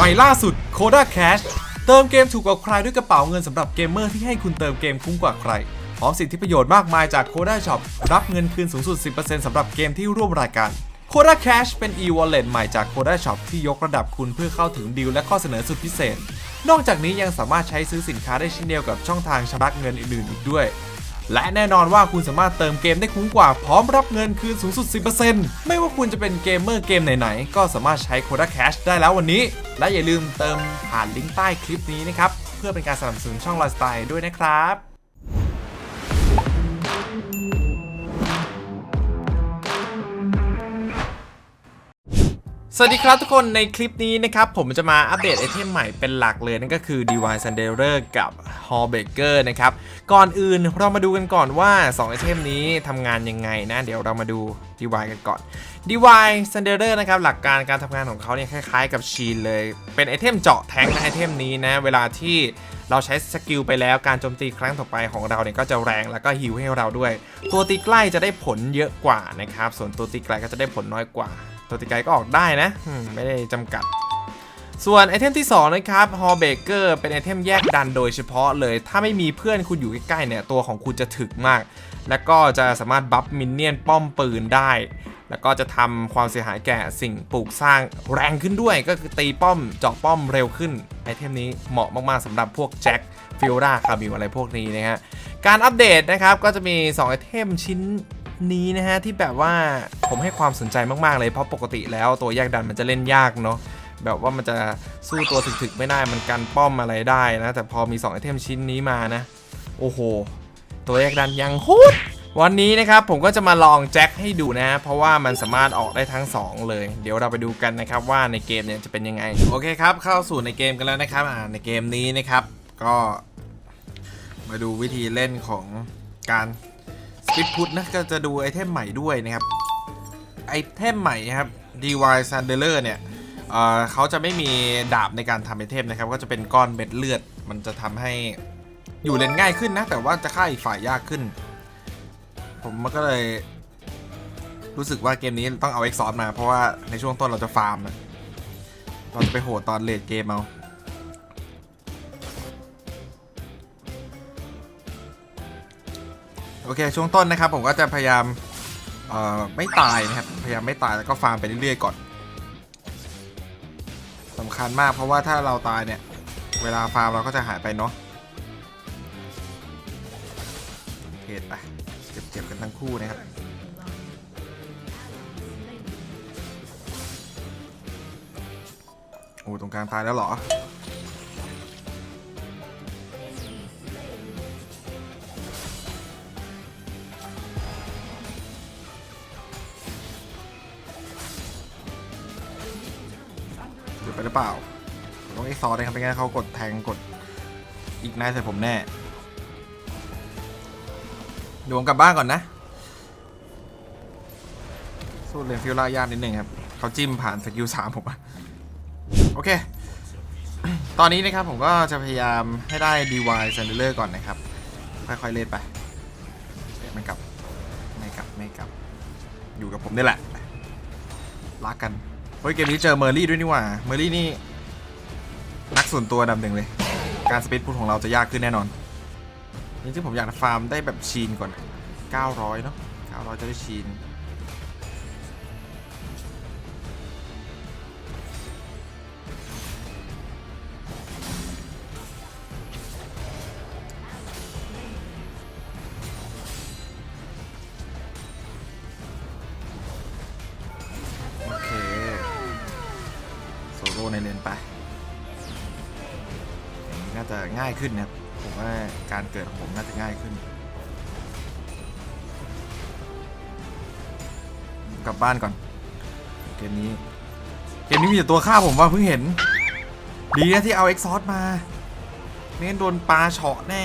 หม่ล่าสุด Coda Cash เติมเกมถูกกว่าใครด้วยกระเป๋าเงินสำหรับเกมเมอร์ที่ให้คุณเติมเกมคุ้มกว่าใคร พร้อมสิทธิประโยชน์มากมายจาก Coda Shop รับเงินคืนสูงสุด 10%สำหรับเกมที่ร่วมรายการ Coda Cash เป็น e-wallet ใหม่จาก Coda Shop ที่ยกระดับคุณเพื่อเข้าถึงดีลและข้อเสนอสุดพิเศษ นอกจากนี้ยังสามารถใช้ซื้อสินค้าได้เช่นเดียวกับช่องทางชำระเงินอื่นๆอีกด้วย และแน่นอนว่าคุณสามารถเติมเกมได้คุ้มกว่าพร้อมรับเงินคืนสูงสุด 10%ไม่ว่าคุณจะเป็นเกมเมอร์เกมไหนๆ ก็สามารถใช้โคด้าแคชได้แล้ววันนี้ และอย่าลืมเติมผ่านลิงก์ใต้คลิปนี้นะครับ เพื่อเป็นการสนับสนุนช่องลอยสไตล์ด้วยนะครับ สวัสดีครับทุกคนในคลิปนี้นะครับ ผมจะมาอัปเดตไอเทมใหม่เป็นหลักเลย นั่นก็คือ Divine Sanderer กับ Hall Breaker นะครับ ก่อนอื่นเรามาดูกันก่อนว่า 2 ไอเทมนี้ทำงานยังไงนะ เดี๋ยวเรามาดู Divine กันก่อน Divine Sanderer นะครับ หลักการการทำงานของเขาเนี่ยคล้ายๆกับชีนเลย เป็นไอเทมเจาะแทงนะไอเทมนี้นะ เวลาที่เราใช้สกิลไปแล้วการโจมตีครั้งต่อไปของเราเนี่ยก็จะแรงแล้วก็ฮิวให้เราด้วย ตัวตีใกล้จะได้ผลเยอะกว่านะครับส่วนตัวตีไกลก็จะได้ผลน้อยกว่า ตัวตีไกลก็ออกได้นะไม่ได้จำกัด ส่วนไอเทมที่ 2 นะครับฮอเบเกอร์เป็นไอเทมแยกดันโดยเฉพาะเลย ถ้าไม่มีเพื่อนคุณอยู่ใกล้ๆเนี่ยตัวของคุณจะถึกมาก แล้วก็จะสามารถบัฟมินเนี่ยนป้อมปืนได้ แล้วก็จะทำความเสียหายแก่สิ่งปลูกสร้างแรงขึ้นด้วย ก็คือตีป้อมเจาะป้อมเร็วขึ้นไอเทมนี้เหมาะมากๆสำหรับพวกแจ็คฟิลราคาบิวอะไรพวกนี้นะฮะการอัปเดตนะครับก็จะมี2ไอเทมชิ้น นี้นะฮะที่แบบว่าผมให้ความสนใจมากๆเลยเพราะปกติแล้วตัวแยกดันมันจะเล่นยากเนาะแบบว่ามันจะสู้ตัวถึกๆไม่ได้มันกันป้อมอะไรได้นะแต่พอมี2ไอเทมชิ้นนี้มานะ โอ้โห ตัวแยกดันยังโคตรวันนี้นะครับผมก็จะมาลองแจ็คให้ดูนะ เพราะว่ามันสามารถออกได้ทั้ง 2 เลย เดี๋ยวเราไปดูกันนะครับว่าในเกมเนี่ยจะเป็นยังไง โอเคครับ เข้าสู่ในเกมกันแล้วนะครับอ่าในเกมนี้นะครับ ก็มาดูวิธีเล่นของการ สปิดพุทนะก็จะดูไอเทมใหม่ด้วยนะครับ ไอเทมใหม่นะครับ DY s a n d e r เนี่ยเเขาจะไม่มีดาบในการทำไอเทมนะครับ ก็จะเป็นก้อนเม็ดเลือด มันจะทำให้อยู่เล่นง่ายขึ้นนะ แต่ว่าจะฆ่าอีกฝ่ายยากขึ้น ผมมันก็เลยรู้สึกว่าเกมนี้ต้องเอาเอ็กซอมา เพราะว่าในช่วงต้นเราจะฟาร์ม เราจะไปโหดตอนเลดเกมเอา โอเค ช่วงต้นนะครับ ผมก็จะพยายามเอ่อไม่ตายนะครับ พยายามไม่ตายแล้วก็ฟาร์มไปเรื่อยๆก่อนสำคัญมากเพราะว่าถ้าเราตายเนี่ย เวลาฟาร์มเราก็จะหายไปเนาะเหตุไปเจ็บๆกันทั้งคู่นะครับโอ้ตรงกลางตายแล้วเหรอ เปล่าต้องเอ็กซอร์เลยครับไม่งั้นเขากดแทงกดอีกนายใส่ผมแน่เดี๋ยวผมกลับบ้านก่อนนะ สู้เรียนฟิลล่ายากนิดนึงครับเขาจิ้มผ่านสกิลสามผมอะโอเค ตอนนี้นะครับผมก็จะพยายามให้ได้ DY s a n d e r ก่อนนะครับ ค่อยๆเล่นไป ไม่กลับ ไม่กลับ ไม่กลับ อยู่กับผมนี่แหละ รักกัน เฮ้ยเกมนี้เจอเมอร์รี่ด้วยนี่หว่า เมอร์รี่นี่ นักส่วนตัวดำหนึ่งเลย การสปีดพุทของเราจะยากขึ้นแน่นอนจริงๆผมอยากฟาร์มได้แบบชีนก่อน 900 เนาะ900 จะได้ชีน โซโล่ในเลนไปอย่างนี้น่าจะง่ายขึ้นนะครับผมว่าการเกิดของผมน่าจะง่ายขึ้นกลับบ้านก่อนเกมนี้เกมนี้มีแต่ตัวฆ่าผมว่าเพิ่งเห็น ดีนะที่เอาเอ็กซอสมาไม่งั้นโดนปลาเฉาะแน่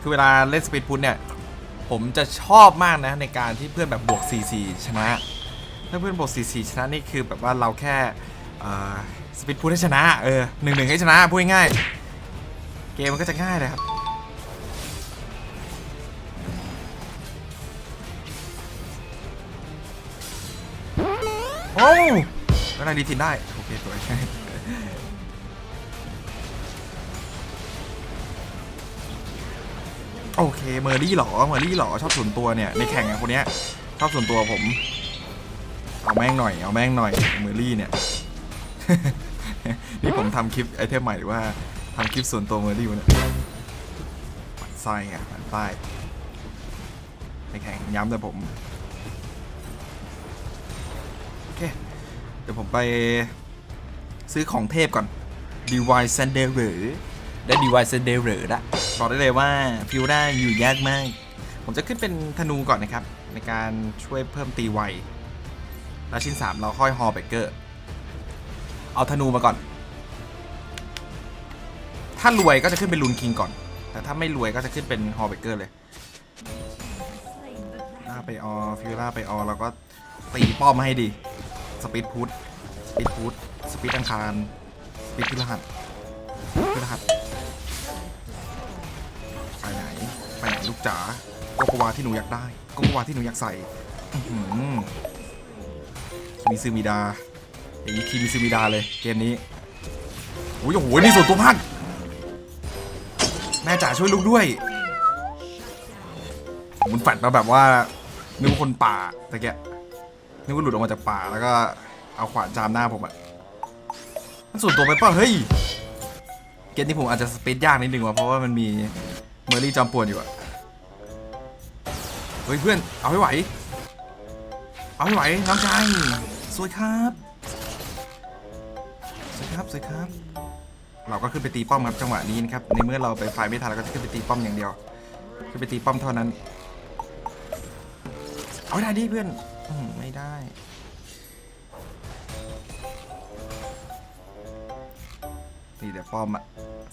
คือเวลาเล่นสปีดพุทเนี่ย ผมจะชอบมากนะในการที่เพื่อนแบบบวก 4-4 ชนะ ถ้าเพื่อนบวก 4-4 ชนะนี่คือแบบว่าเราแค่ สปิดพูดให้ชนะ เออหนึ่งหนึ่งให้ชนะ พูดง่าย เกมมันก็จะง่ายเลยครับโอ้ก็ได้ดีทินได้ โอเคสวยโอเคเมอร์รี่หรอเมอร์รี่หรอชอบส่วนตัวเนี่ย ในแข่งคนเนี้ยชอบส่วนตัวผม เอาแม่งหน่อย เอาแม่งหน่อย เมอร์รี่เนี่ย นี่ผมทำคลิปไอเทมใหม่หรือว่าทำคลิปส่วนตัวเมอร์รี่วะเนี่ยหมันไส้ไงหมันไส้ในแข่งย้ำแต่ผมโอเคเดี๋ยวผมไปซื้อของเทพก่อน d y s a n d e r ได้ d y s a n d e r ละบอกได้เลยว่าฟิวได้อยู่ยากมาก ผมจะขึ้นเป็นธนูก่อนนะครับ ในการช่วยเพิ่มตีไวแล้วชิ้น 3 เราค่อยฮอลเบเกอร์ เอาธนูมาก่อน ถ้ารวยก็จะขึ้นเป็นลูนคิงก่อน แต่ถ้าไม่รวยก็จะขึ้นเป็นฮอเบเกอร์เลยล่าไปออฟิวล่าไปออแล้วก็ตีป้อมให้ดี สปีดพุทสปีดพุทสปีดอังคาร สปีดพฤหัสพฤหัสไปไหน ไปไหนลูกจ๋าโกโกวาที่หนูอยากได้โกโกวาที่หนูอยากใส่อื้อมีซูมิดา อย่างนี้คีมซูมิดาเลยเกมนี้โอ้ยโอ้โหนี่ส่วนตัวพันแม่จ๋าช่วยลูกด้วยมันแฟดมาแบบว่านึกว่าคนป่าตะเกียนึกว่าหลุดออกมาจากป่าแล้วก็เอาขวานจามหน้าผมอะมันส่วนตัวไปเปล่าเฮ้ยเกมนี้ผมอาจจะสเปซยากนิดนึงว่ะเพราะว่ามันมีเมอร์รี่จอมป่วนอยู่อะเฮ้ยเพื่อนเอาให้ไหว เอาให้ไหวน้องชายสวยครับ วยครับสวยครับ เราก็ขึ้นไปตีป้อมครับจังหวะนี้นะครับ ในเมื่อเราไปไฟไม่ทันเราก็จะขึ้นไปตีป้อมอย่างเดียว ขึ้นไปตีป้อมเท่านั้น เอาได้ดิเพื่อนอมไม่ได้ นี่เดี๋ยวป้อมอะ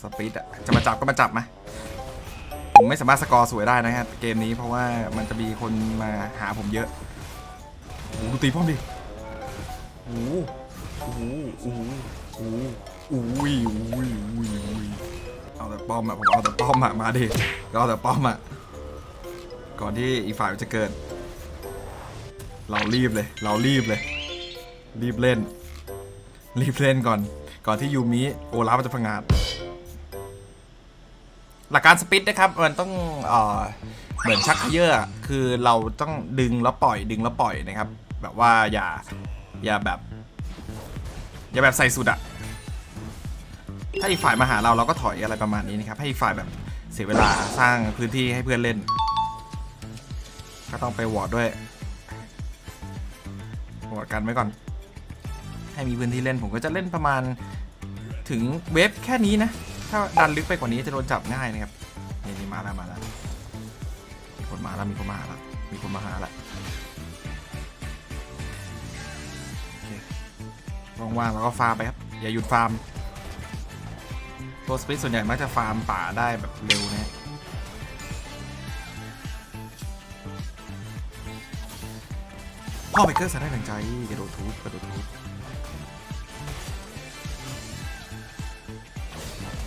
สปีดอะจะมาจับก็มาจับมาผมไม่สามารถสกอร์สวยได้นะครับเกมนี้เพราะว่ามันจะมีคนมาหาผมเยอะโอ้โหดูตีป้อมดิโอ้โหโอ้โหโอ้โห อู้อุ้ยอุ้ยอุ้ยอุ้ยเอาแต่ป้อมอะผมเอาแต่ป้อมอะมาดิก็เอาแต่ป้อมอะก่อนที่อีกฝ่ายจะเกิด เรารีบเลย เรารีบเลย รีบเล่น รีบเล่นก่อน ก่อนที่ยูมิโอลาฟมันจะพังงาดหลักการสปิดนะครับ มันต้องเออเหมือนชักเยอคือเราต้องดึงแล้วปล่อยดึงแล้วปล่อยนะครับ แบบว่าอย่าอย่าแบบ อย่าแบบใส่สุดอะถ้าอีกฝ่ายมาหาเราเราก็ถอยอะไรประมาณนี้นะครับ ให้อีกฝ่ายแบบเสียเวลาสร้างพื้นที่ให้เพื่อนเล่น ก็ต้องไปวอร์ดด้วยโหวตกันไว้ก่อน ให้มีพื้นที่เล่นผมก็จะเล่นประมาณถึงเวฟแค่นี้นะ ถ้าดันลึกไปกว่านี้จะโดนจับง่ายนะครับนี่มาแล้วมาแล้วมีคนมาแล้วมีคนมาหาแล้วมีคนมาหาแล้ว ว่างๆแล้วก็ฟาร์มไปครับ อย่าหยุดฟาร์ม ตัวสปิดส่วนใหญ่มักจะฟาร์มป่าได้แบบเร็วนะพ่อไบเกอร์สาได้ดังใจกระโดดทุบกระโดดทุบ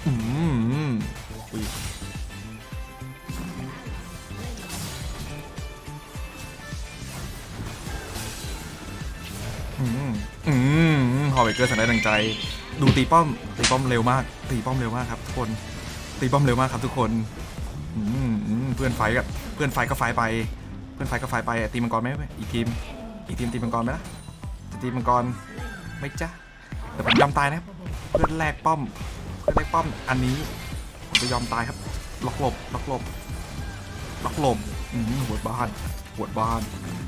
อืมอุ้ยอืมอืม พอไบเกอร์สาได้ดังใจ ดูตีป้อม ตีป้อมเร็วมาก ตีป้อมเร็วมากครับทุกคน ตีป้อมเร็วมากครับทุกคนเพื่อนไฟกับเพื่อนไฟก็ไฟไป เพื่อนไฟก็ไฟไปตีมังกรไหมอีกทีม อีกทีมตีมังกรไหมล่ะจะตีมังกรไม่จ้ะแต่ผมยอมตายนะเพื่อนแลกป้อม เพื่อนแลกป้อมอันนี้ผมจะยอมตายครับล็อกหลบล็อกหลบล็อกหลบหัวบ้านหัวบ้าน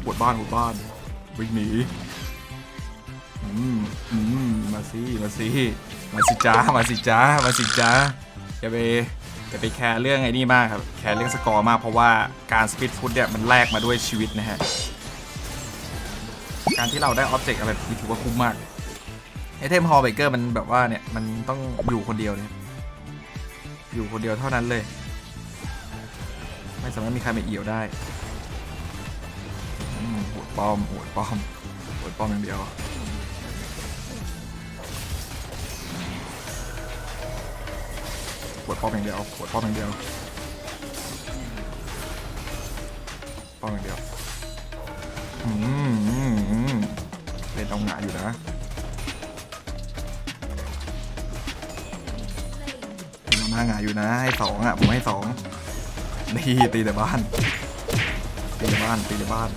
หัวบ้านหัวบ้านวิ่งหนี อืมอืมมาสิมาสิมาสิจ้ามาสิจ้ามาสิจ้าอย่าไปอย่าไปแคร์เรื่องไอ้นี่มากครับ แคร์เรื่องสกอร์มากเพราะว่าการสปีดฟุตเนี่ยมันแลกมาด้วยชีวิตนะฮะ การที่เราได้ออบเจกต์อะไรนี่ถือว่าคุ้มมากไอเทมฮอลเบเกอร์มันแบบว่าเนี่ย มันต้องอยู่คนเดียวเนี่ยอยู่คนเดียวเท่านั้นเลย ไม่สามารถมีใครมาเอี่ยวได้อืมหดปอมโหดปอมโหดปอมอย่างเดียว โหดป้อมอย่างเดียวโหดป้อมอย่างเดียวป้อมอย่างเดียวอืมอืมอืมเล่นเอาหงาอยู่นะเล่นเอาหน้าหงาอยู่นะให้สองอะผมให้สองนี่ตีแต่บ้านตีแต่บ้านตีแต่บ้าน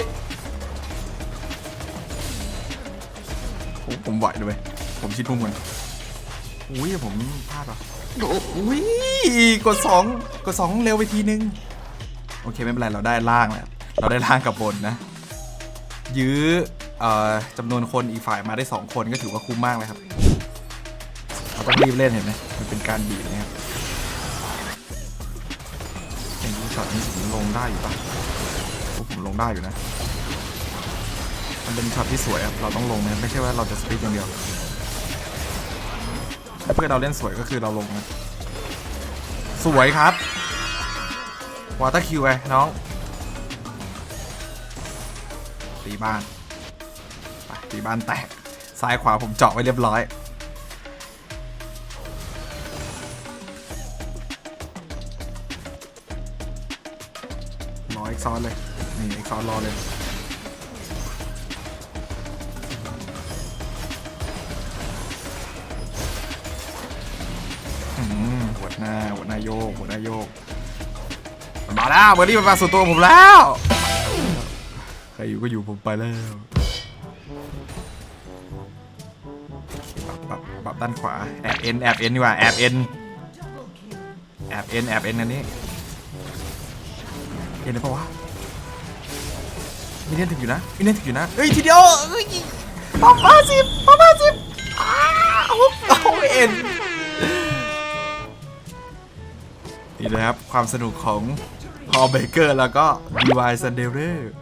ผมไหวด้วยผมชิดพุ่มกันอุ้ยผมพลาดว่ะ อุ้ยกดสองกดสองเร็วไปทีนึง โอเคไม่เป็นไรเราได้ล่างแล้วเราได้ล่างกับบนนะ ยื้ออจำนวนคนอีกฝ่ายมาได้ 2 คนก็ถือว่าคุ้มมากเลยครับเราต้องรีบเล่นเห็นไหมมันเป็นการบีบนะครับไอ้ยูช็อตนี้ผมลงได้อยู่ปะโอ้ผมลงได้อยู่นะ มันเป็นช็อตที่สวยครับเราต้องลงนะไม่ใช่ว่าเราจะสปีดอย่างเดียว ถ้าเพื่อนเราเล่นสวยก็คือเราลงนะสวยครับวอเตอร์คิวไงน้อง ตีบ้านไปตีบ้านแตก ซ้ายขวาผมเจาะไว้เรียบร้อย รอเอ็กซอนเลย นี่เอ็กซอนรอเลย มหัวหน้าหัวหน้าโยกหัวหน้าโยกมันมาแล้วเบอร์รี่มันมาสู่ตัวผมแล้วใครอยู่ก็อยู่ผมไปแล้วปรับปรับปับด้านขวาแอบเอ็นแอบเอ็นดีกว่าแอบเอ็นแอบเอ็นแอบเอ็นอันนี้เอ็นได้ปะวะมีเล่นถึงอยู่นะมีเล่นถึงอยู่นะเฮ้ยทีเดียวเฮ้ยป๊อปมาสิป๊อปมาสิอ้าวเอาเอ็น นี่นะครับ ความสนุกของฮอลเบเกอร์แล้วก็ดีวายซันเดอร์